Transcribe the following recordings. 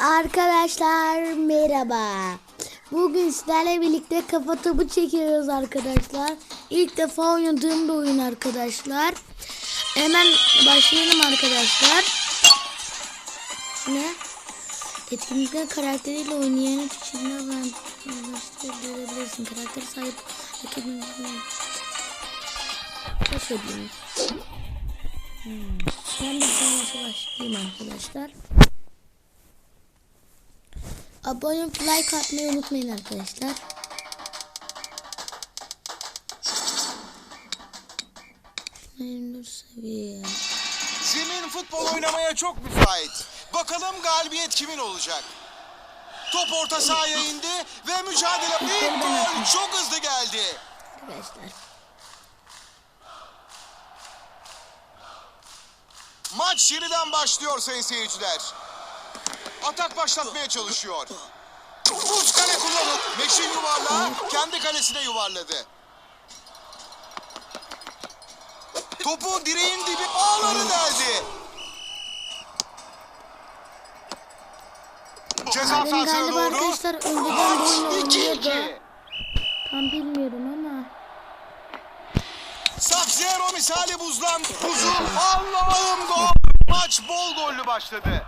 Arkadaşlar merhaba. Bugün sizlerle birlikte kafa topu çekiyoruz arkadaşlar. İlk defa oynadığım bir oyun arkadaşlar. Hemen başlayalım arkadaşlar. Ne? Etkinlikler karakteriyle oynayan kişiler ben görebilirsin. Karakter sahip rakibinizin Baş edeyim. Hmm. Ben sonrası başlayayım arkadaşlar. Abone olup like atmayı unutmayın arkadaşlar. Memnun seviye. Zemin futbol oynamaya çok müsait. Bakalım galibiyet kimin olacak? Top orta sahaya indi ve mücadele ilk gol çok hızlı geldi. Arkadaşlar. Maç yeniden başlıyor sayın seyirciler. Atak başlatmaya çalışıyor. Uç kale kullanıp Meşin yuvarlağı kendi kalesine yuvarladı. Topu direğin dibi ağları deldi. Ceza galiba doğru. arkadaşlar önceden 2-2. oynuyordu. Tam bilmiyorum ama. Sub-Zero misali buzlan. Buzul. Allah'ım gol. Maç bol gollü başladı.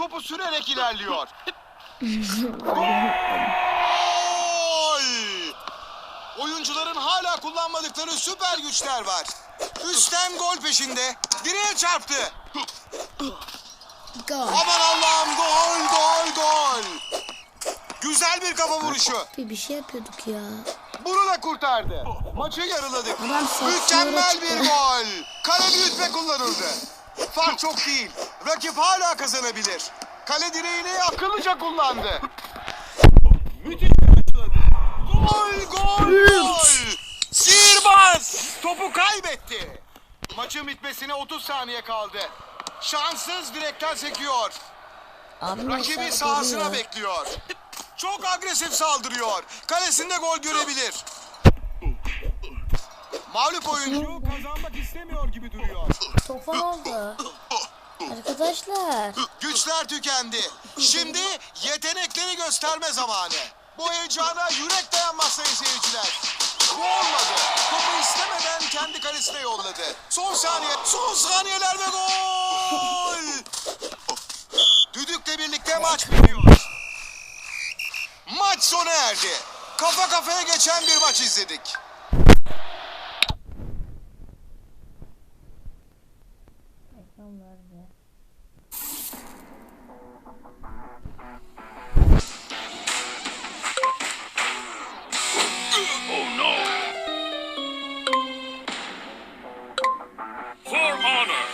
Topu sürerek ilerliyor. Gol! Oyuncuların hala kullanmadıkları süper güçler var. Üstten gol peşinde. Direğe çarptı. Gol. Aman Allah'ım gol gol gol. Güzel bir kafa vuruşu. Bir, bir şey yapıyorduk ya. Bunu da kurtardı. Maçı yarıladık. Mükemmel bir gol. Kale büyütme kullanıldı. Fark çok değil. Rakip hala kazanabilir. Kale direğini akıllıca kullandı. Müthiş açıladı. Gol gol gol. Sihirbaz topu kaybetti. Maçın bitmesine 30 saniye kaldı. Şanssız direkten sekiyor. Abim Rakibi sahasına bekliyor. Çok agresif saldırıyor. Kalesinde gol görebilir. Mağlup oyuncu kazanmak istemiyor gibi duruyor. Tofan oldu. Arkadaşlar. Güçler tükendi. Şimdi yetenekleri gösterme zamanı. Bu heyecana yürek dayanmaz sayın seyirciler. Bu olmadı. Topu istemeden kendi kalesine yolladı. Son saniye, son saniyeler ve gol! Düdükle birlikte maç bitiyor. Maç sona erdi. Kafa kafaya geçen bir maç izledik. For honor.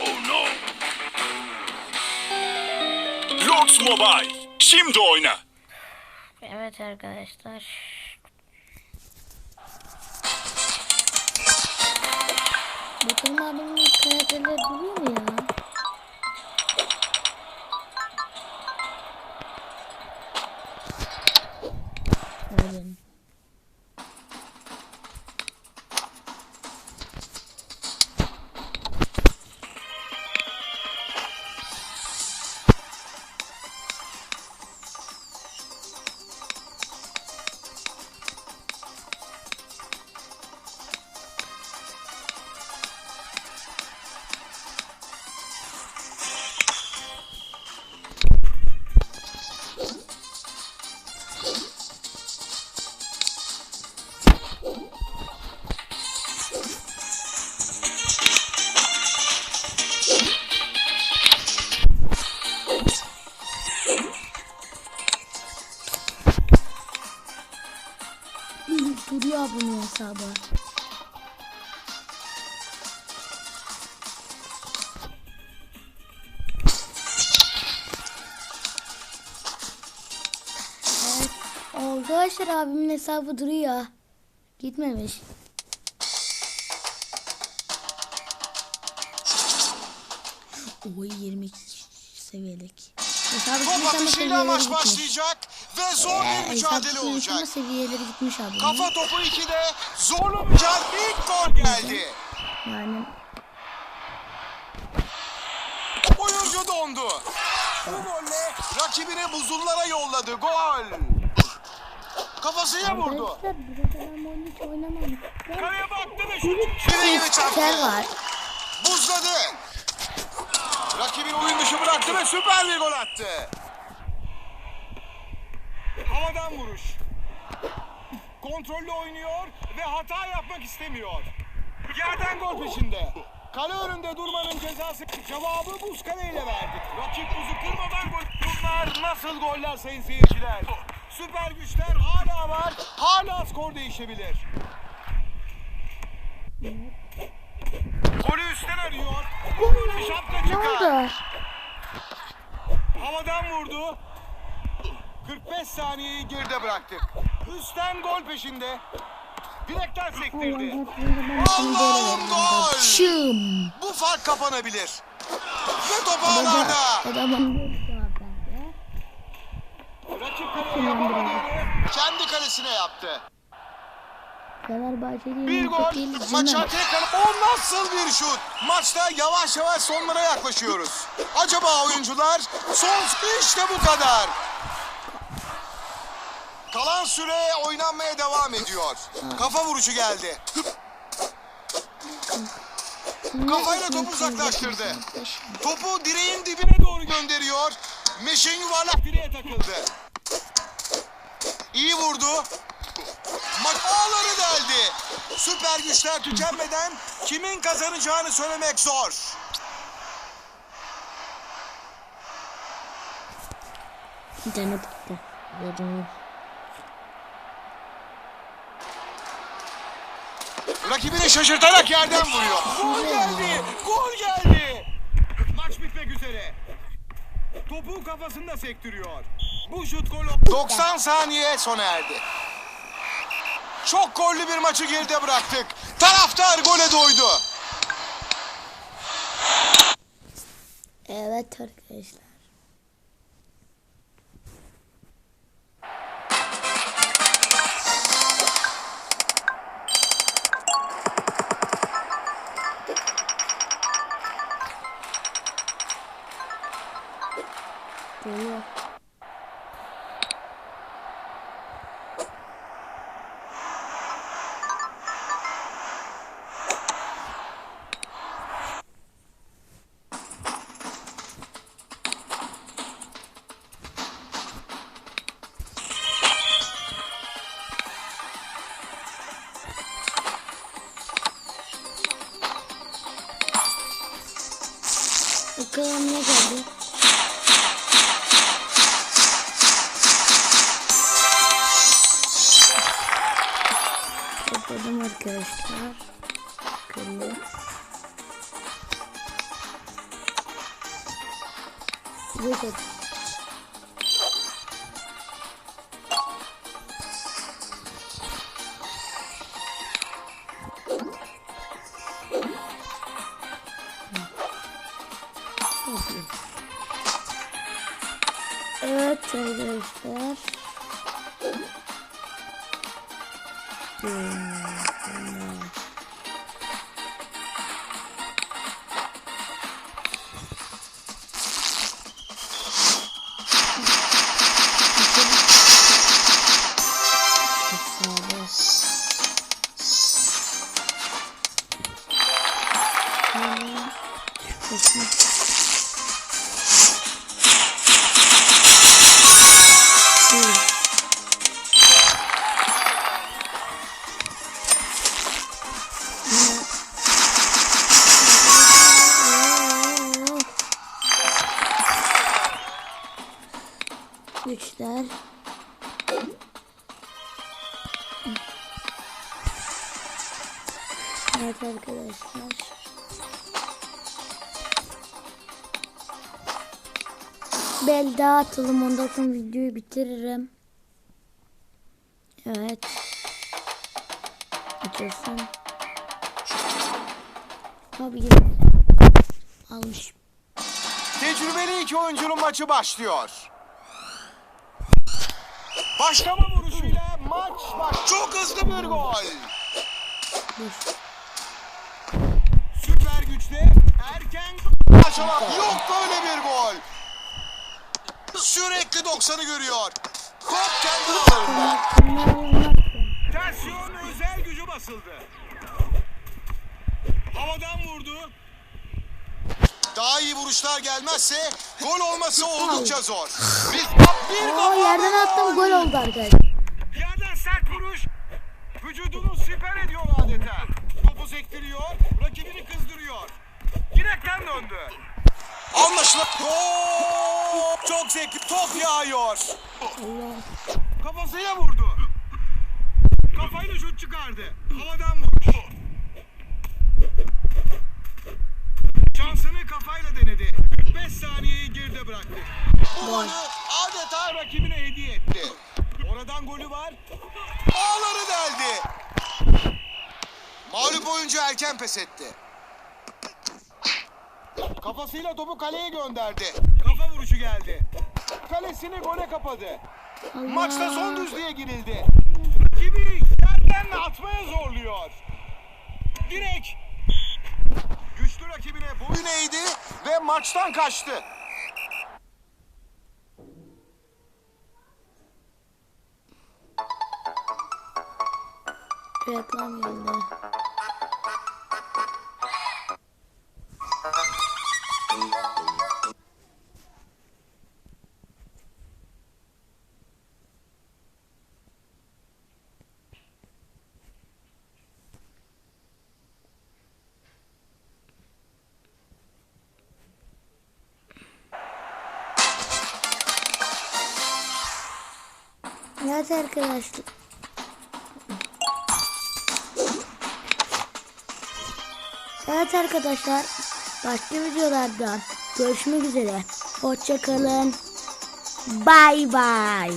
Oh no. Lords Mobile. Şimdi oyna. Evet arkadaşlar. Bakalım abimin karakterleri duruyor mu ya? Öyle. Hesabı. Evet. Arkadaşlar abimin hesabı duruyor. Gitmemiş. Oy 22 seviyelik. Hesabı Top atışıyla maç başlayacak Ve zor bir Ee, mücadele olacak. seviyeleri gitmiş abi. Kafa topu 2'de zorlu mücadele ilk gol geldi. Yani Oyuncu dondu. Bu golle rakibini buzullara yolladı. Gol. Kafasına vurdu. arkadaşlar burada ben bu oyunu hiç oynamadım. Kaleye baktı ve şut. Direğini çarptı. var. Buzladı. Rakibini oyun dışı bıraktı ve süper bir gol attı. Havadan vuruş. Kontrollü oynuyor ve hata yapmak istemiyor. Yerden gol peşinde. Kale önünde durmanın cezası. Cevabı buz kaleyle verdi. Rakip buzu kırmadan gol. Bunlar nasıl goller sayın seyirciler? Süper güçler hala var. Hala skor değişebilir. Golü üstten arıyor. Golü şapka Ne çıkar. oldu? Havadan vurdu. 45 saniyeyi geride bıraktık. Üstten gol peşinde. Direkten sektirdi. Allah'ım gol. Şım. Bu fark kapanabilir. Ve top ağlarda. Rakip kaleye yapamadığını Kendi kalesine yaptı. Fenerbahçe'nin Bir gol. Maça tekrar. O nasıl bir şut? Maçta yavaş yavaş sonlara yaklaşıyoruz. Acaba oyuncular? Son işte bu kadar. Kalan süre oynanmaya devam ediyor. Kafa vuruşu geldi. Kafayla topu uzaklaştırdı. Topu direğin dibine doğru gönderiyor. Meşin yuvarlak direğe takıldı. İyi vurdu. Maç ağları deldi. Süper güçler tükenmeden kimin kazanacağını söylemek zor. Bir tane bitti. Dedim. Rakibini şaşırtarak yerden vuruyor. Gol geldi. Gol geldi. Maç bitmek üzere. Topu kafasında sektiriyor. Bu şut gol oldu. 90 saniye sona erdi. Çok gollü bir maçı geride bıraktık. Taraftar gole doydu. Evet arkadaşlar. Geliyor. Bakalım ne geldi? Arkadaşlar. Bakalım. Bakın. Evet arkadaşlar. Güçler. Evet arkadaşlar. Bel daha atalım ondan sonra videoyu bitiririm. Evet. Açılsın. Abi gel. Almış. Tecrübeli iki oyuncunun maçı başlıyor. Başlama vuruşuyla maç baş. Çok hızlı bir gol. Dur. Süper güçte erken Aşama yok böyle bir gol. Sürekli 90'ı görüyor. Top kendi. Tersiyon özel gücü basıldı. Havadan vurdu. Daha iyi vuruşlar gelmezse gol olması oldukça zor. Bir, bir Oo yerden attım gol oldu arkadaşlar. Yerden sert vuruş. Vücudunu siper ediyor adeta. Topu sektiriyor. Direkten döndü. Anlaşılan. Gol! Çok zevkli top yağıyor. Kafasıyla vurdu. Kafayla şut çıkardı. Havadan vuruş. Şansını kafayla denedi. 45 saniyeyi geride bıraktı. Bu golü adeta Rakibine hediye etti. etti. Oradan golü var. Ağları deldi. Mağlup oyuncu erken pes etti. Kafasıyla topu kaleye gönderdi. Kafa vuruşu geldi. Kalesini gole kapadı. Maçta son düzlüğe girildi. Rakibi yerden atmaya zorluyor. Direk. Güçlü rakibine boyun neydi? ve maçtan kaçtı. Reklam geldi. Evet arkadaşlar. Evet arkadaşlar. Başka videolarda görüşmek üzere. Hoşçakalın. Bay bay.